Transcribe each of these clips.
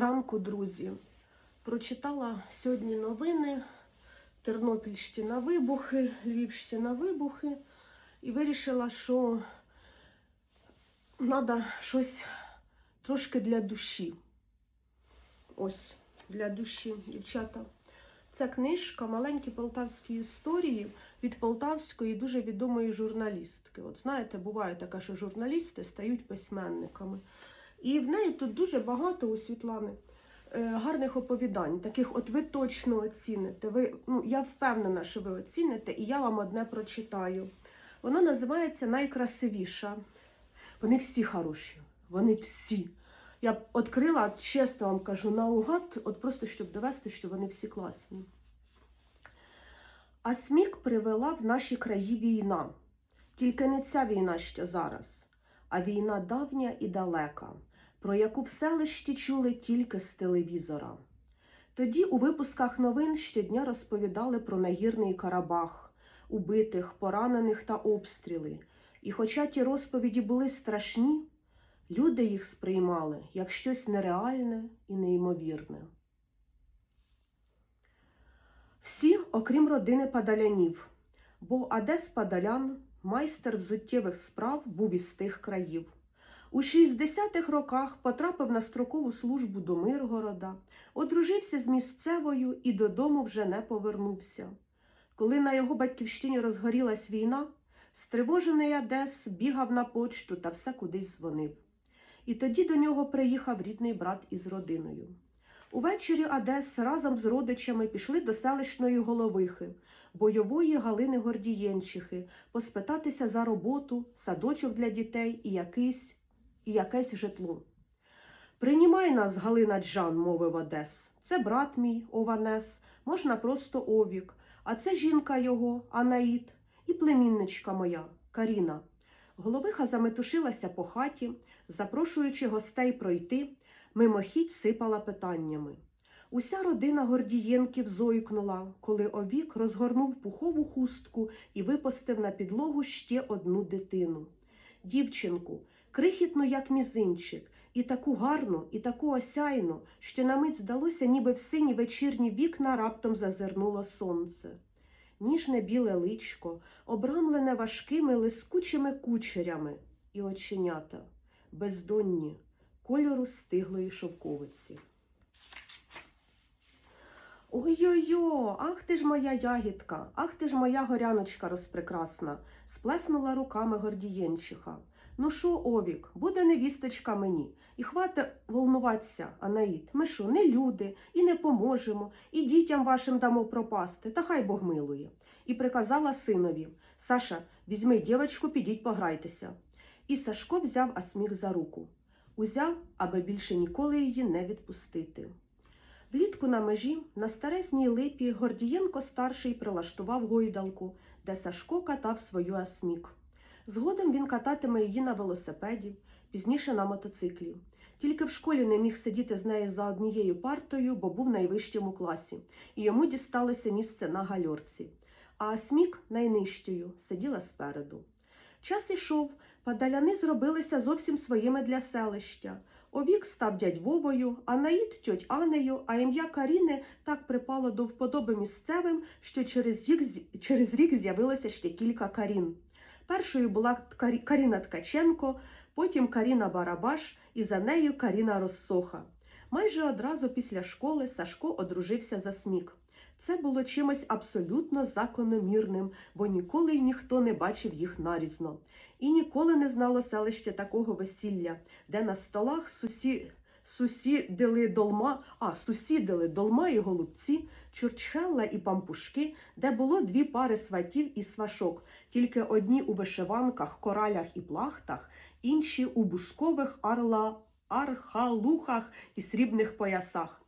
ранку, друзі. Прочитала сьогодні новини. Тернопільщина вибухи, Львівщина вибухи. І вирішила, що треба щось трошки для душі. Ось, для душі, дівчата. Це книжка Маленькі полтавські історії від полтавської дуже відомої журналістки. От знаєте, буває таке, що журналісти стають письменниками. І в неї тут дуже багато у Світлани е, гарних оповідань. Таких от ви точно оціните. Ви, ну, я впевнена, що ви оціните, і я вам одне прочитаю. Воно називається Найкрасивіша. Вони всі хороші. Вони всі. Я б відкрила, чесно вам кажу, наугад, от просто щоб довести, що вони всі класні. А смік привела в наші краї війна. Тільки не ця війна, що зараз, а війна давня і далека, про яку в селищі чули тільки з телевізора. Тоді у випусках новин щодня розповідали про нагірний Карабах, убитих, поранених та обстріли. І хоча ті розповіді були страшні, люди їх сприймали як щось нереальне і неймовірне. Всі, окрім родини Падалянів, бо Адес Падалян, майстер взуттєвих справ, був із тих країв. У 60-х роках потрапив на строкову службу до Миргорода, одружився з місцевою і додому вже не повернувся. Коли на його батьківщині розгорілась війна, стривожений Адес бігав на почту та все кудись дзвонив. І тоді до нього приїхав рідний брат із родиною. Увечері Адес разом з родичами пішли до селищної головихи, бойової Галини Гордієнчихи, поспитатися за роботу, садочок для дітей і, якийсь, і якесь житло. Приймай нас, Галина Джан, мовив Одес. Це брат мій, Ованес, можна просто Овік, а це жінка його, Анаїд, і племінничка моя, Каріна. Головиха заметушилася по хаті, запрошуючи гостей пройти, мимохідь сипала питаннями. Уся родина Гордієнків зойкнула, коли овік розгорнув пухову хустку і випустив на підлогу ще одну дитину. Дівчинку, крихітну, як мізинчик, і таку гарну, і таку осяйну, що на мить здалося, ніби в сині вечірні вікна раптом зазирнуло сонце. Ніжне біле личко, обрамлене важкими лискучими кучерями і оченята, бездонні, кольору стиглої шовковиці. Ой-ой-ой, ах ти ж моя ягідка, ах ти ж моя горяночка розпрекрасна, сплеснула руками Гордієнчиха. Ну шо, Овік, буде невісточка мені, і хвате волнуватися, Анаїд. Ми що, не люди, і не поможемо, і дітям вашим дамо пропасти, та хай Бог милує. І приказала синові Саша, візьми дівочку, підіть пограйтеся. І Сашко взяв Асмік за руку. Узяв, аби більше ніколи її не відпустити. Влітку на межі на старезній липі Гордієнко старший прилаштував гойдалку, де Сашко катав свою Асмік. Згодом він кататиме її на велосипеді, пізніше на мотоциклі. Тільки в школі не міг сидіти з нею за однією партою, бо був найвищим у класі, і йому дісталося місце на гальорці. А Асмік найнижчою сиділа спереду. Час ішов, падаляни зробилися зовсім своїми для селища. Овік став дядь Вовою, а Наїд тьоть Анею, а ім'я Каріни так припало до вподоби місцевим, що через рік, через рік з'явилося ще кілька Карін. Першою була Каріна Ткаченко, потім Каріна Барабаш і за нею Каріна Розсоха. Майже одразу після школи Сашко одружився за смік. Це було чимось абсолютно закономірним, бо ніколи ніхто не бачив їх нарізно. І ніколи не знало селище такого весілля, де на столах сусі... сусідили долма, а сусідили долма і голубці, чурчхелла і пампушки, де було дві пари сватів і свашок, тільки одні у вишиванках, коралях і плахтах, інші у бускових арла... архалухах і срібних поясах.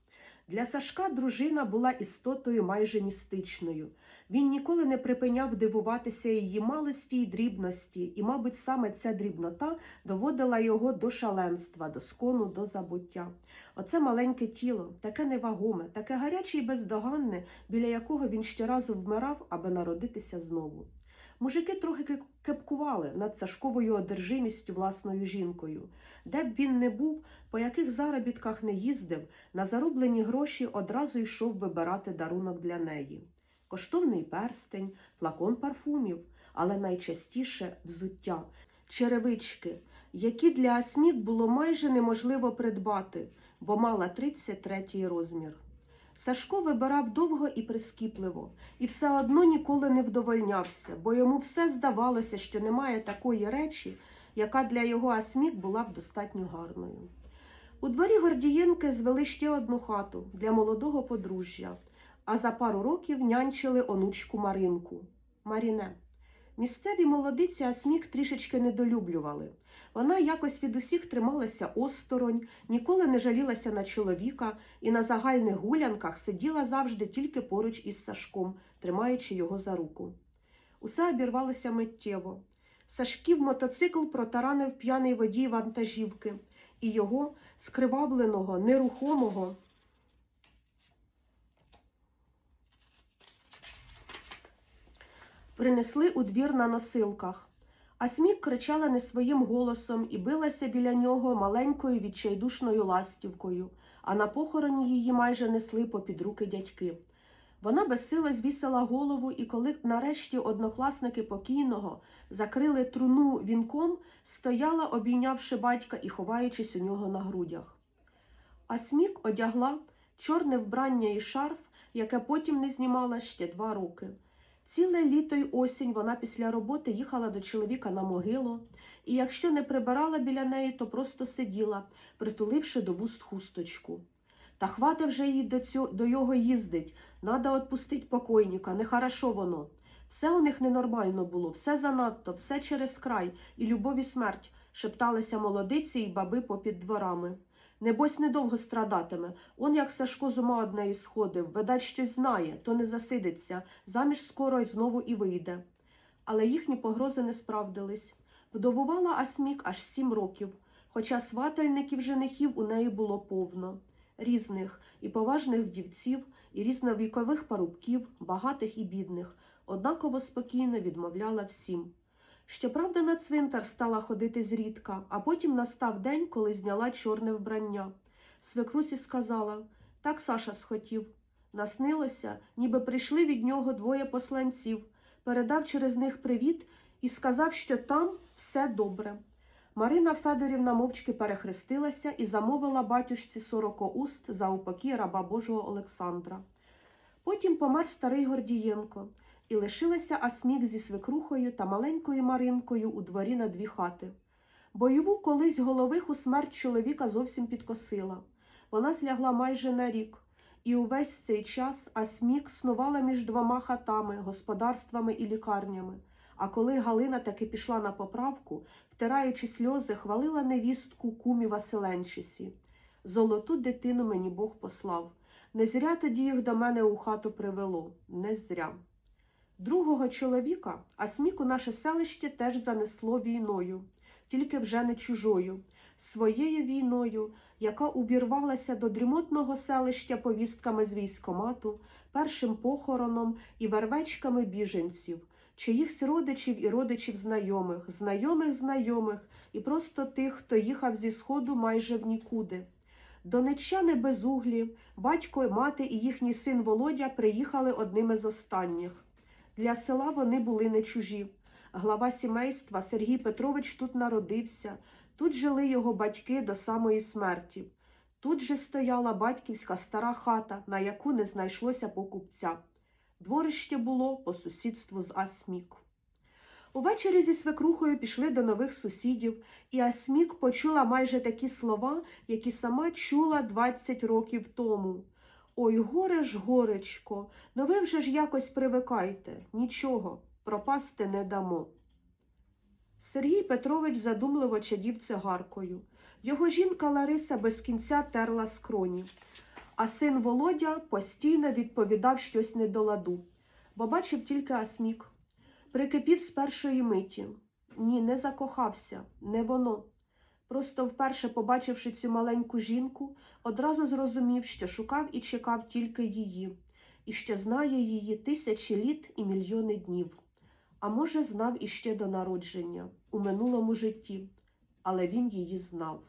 Для Сашка дружина була істотою майже містичною. Він ніколи не припиняв дивуватися її малості й дрібності, і, мабуть, саме ця дрібнота доводила його до шаленства, до скону, до забуття. Оце маленьке тіло, таке невагоме, таке гаряче й бездоганне, біля якого він щоразу вмирав, аби народитися знову. Мужики трохи кепкували над Сашковою одержимістю власною жінкою. Де б він не був, по яких заробітках не їздив, на зароблені гроші одразу йшов вибирати дарунок для неї. Коштовний перстень, флакон парфумів, але найчастіше взуття, черевички, які для Асмік було майже неможливо придбати, бо мала 33 розмір. Сашко вибирав довго і прискіпливо, і все одно ніколи не вдовольнявся, бо йому все здавалося, що немає такої речі, яка для його Асмік була б достатньо гарною. У дворі Гордієнки звели ще одну хату для молодого подружжя, а за пару років нянчили онучку Маринку. Маріне. Місцеві молодиці Асмік трішечки недолюблювали. Вона якось від усіх трималася осторонь, ніколи не жалілася на чоловіка і на загальних гулянках сиділа завжди тільки поруч із Сашком, тримаючи його за руку. Усе обірвалося миттєво. Сашків мотоцикл протаранив п'яний водій вантажівки, і його скривавленого, нерухомого, принесли у двір на носилках. А Смік кричала не своїм голосом і билася біля нього маленькою відчайдушною ластівкою, а на похороні її майже несли попід руки дядьки. Вона безсило звісила голову, і коли нарешті однокласники покійного закрили труну вінком, стояла, обійнявши батька і ховаючись у нього на грудях. А Смік одягла чорне вбрання і шарф, яке потім не знімала ще два роки. Ціле літо й осінь вона після роботи їхала до чоловіка на могилу, і якщо не прибирала біля неї, то просто сиділа, притуливши до вуст хусточку. Та хвати вже їй до, цього, до його їздить, надо отпустить покойника, нехорошо воно. Все у них ненормально було, все занадто, все через край, і любов і смерть, шепталися молодиці і баби попід дворами. Небось, недовго страдатиме. Он як Сашко з ума однеї сходив, видать, щось знає, то не засидиться, заміж скоро й знову і вийде. Але їхні погрози не справдились. Вдовувала Асмік аж сім років, хоча свательників женихів у неї було повно. Різних і поважних вдівців, і різновікових парубків, багатих і бідних, однаково спокійно відмовляла всім. Щоправда, на цвинтар стала ходити зрідка, а потім настав день, коли зняла чорне вбрання. Свекрусі сказала так Саша схотів. Наснилося, ніби прийшли від нього двоє посланців, передав через них привіт і сказав, що там все добре. Марина Федорівна мовчки перехрестилася і замовила батюшці сорокоуст за упокій раба Божого Олександра. Потім помер старий Гордієнко, і лишилася Асмік зі свекрухою та маленькою Маринкою у дворі на дві хати. Бойову колись головиху смерть чоловіка зовсім підкосила. Вона злягла майже на рік, і увесь цей час Асмік снувала між двома хатами, господарствами і лікарнями. А коли Галина таки пішла на поправку, втираючи сльози, хвалила невістку кумі Василенчисі. Золоту дитину мені Бог послав. Не зря тоді їх до мене у хату привело, не зря. Другого чоловіка Асміку наше селище теж занесло війною, тільки вже не чужою, своєю війною, яка увірвалася до дрімотного селища повістками з військомату, першим похороном і вервечками біженців, чиїхсь родичів і родичів знайомих, знайомих знайомих і просто тих, хто їхав зі сходу майже в нікуди. Донеччани безуглі, батько, мати і їхній син Володя приїхали одними з останніх. Для села вони були не чужі. Глава сімейства Сергій Петрович тут народився, тут жили його батьки до самої смерті. Тут же стояла батьківська стара хата, на яку не знайшлося покупця. Дворище було по сусідству з Асмік. Увечері зі свекрухою пішли до нових сусідів, і Асмік почула майже такі слова, які сама чула 20 років тому. Ой, горе ж, горечко, ну ви вже ж якось привикайте, нічого, пропасти не дамо. Сергій Петрович задумливо чадів цигаркою. Його жінка Лариса без кінця терла скроні, а син Володя постійно відповідав щось недоладу, бо бачив тільки Асмік. Прикипів з першої миті. Ні, не закохався, не воно. Просто вперше, побачивши цю маленьку жінку, одразу зрозумів, що шукав і чекав тільки її, і що знає її тисячі літ і мільйони днів. А може, знав іще до народження у минулому житті, але він її знав.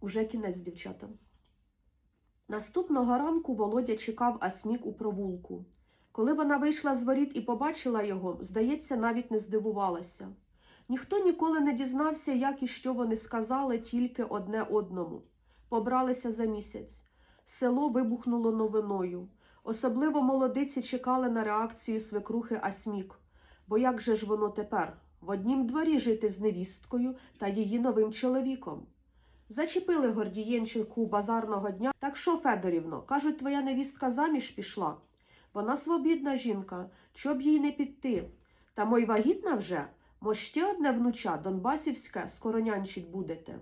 Уже кінець, дівчата. Наступного ранку Володя чекав Асмік у провулку. Коли вона вийшла з воріт і побачила його, здається, навіть не здивувалася. Ніхто ніколи не дізнався, як і що вони сказали тільки одне одному. Побралися за місяць. Село вибухнуло новиною. Особливо молодиці чекали на реакцію свекрухи Асмік. Бо як же ж воно тепер? В однім дворі жити з невісткою та її новим чоловіком. Зачепили Гордієнчику базарного дня. Так що, Федорівно, кажуть, твоя невістка заміж пішла. Вона свобідна жінка, чоб їй не піти. Та мой вагітна вже, мо ще одне внуча, Донбасівське, скоро нянчить будете.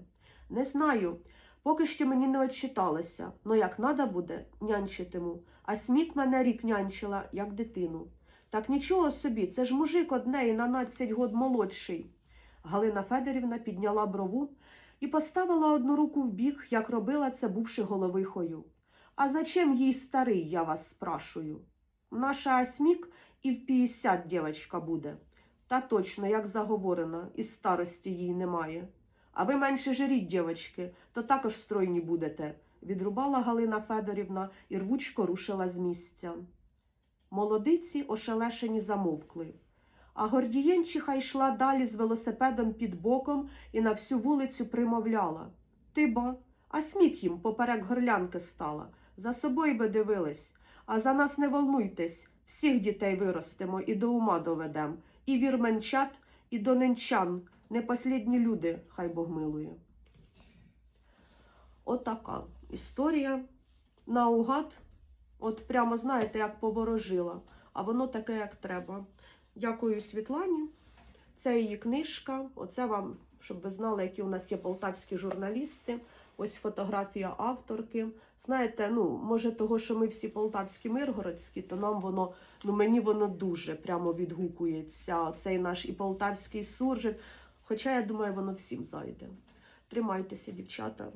Не знаю, поки що мені не отчиталося, но як надо буде, нянчитиму. А смік мене рік нянчила, як дитину. Так нічого собі, це ж мужик однеї на 12 год молодший. Галина Федорівна підняла брову і поставила одну руку в бік, як робила це, бувши головихою. А зачем їй старий, я вас спрашую? Наша Асмік і в 50 дівчинка буде. Та точно, як заговорено, і старості їй немає. А ви менше жиріть, дівчатки, то також стройні будете, відрубала Галина Федорівна і рвучко рушила з місця. Молодиці ошелешені замовкли. А Гордієнчиха йшла далі з велосипедом під боком і на всю вулицю примовляла. Ти ба, а смік їм поперек горлянки стала. За собою би дивились. А за нас не волнуйтесь, всіх дітей виростимо і до ума доведем. І вірменчат, і до ненчан. Не послідні люди, хай Бог милує. Отака історія наугад. От прямо знаєте, як поворожила, а воно таке, як треба. Дякую Світлані. Це її книжка. Оце вам, щоб ви знали, які у нас є полтавські журналісти. Ось фотографія авторки. Знаєте, ну, може, того, що ми всі полтавські миргородські, то нам воно, ну мені воно дуже прямо відгукується. Цей наш і полтавський суржик. Хоча я думаю, воно всім зайде. Тримайтеся, дівчата.